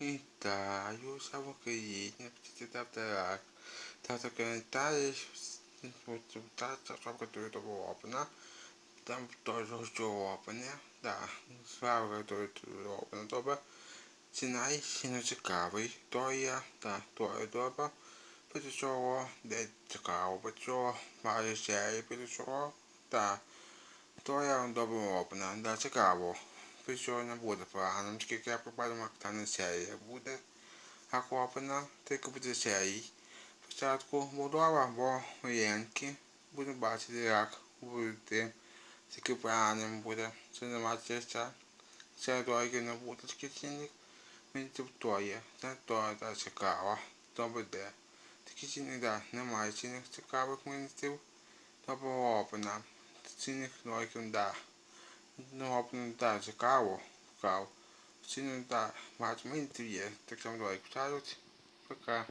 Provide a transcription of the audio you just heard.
Вітаю Україні, птиця птарак. Тато коментарі, та шапка тут опена. Там теж що опене. Да, справа тут опена. Добре. Ціна ще не цікавий. То є, да, то є добре. Після чого, де цікаво, після чого має серії, після чого, да. То я добре опена, да, цікаво. Після чого не буде погано, оскільки я попаду та не серія буде. Як тільки буде серій. Спочатку Молдова або воєнки. Будемо бачити, як буде. Тільки поганим буде. Честа. Це дороги не буде такий цінник. Мені тут то є. Це то та цікаво. То буде. Такий цінник, да, немає цінних цікавих мені міністрів. То було опена. Цінних дорогів, да. Ну, опена, да, цікаво. Цікаво. Цінних, да, багато міністрів є. Так само дороги кажуть. Пока.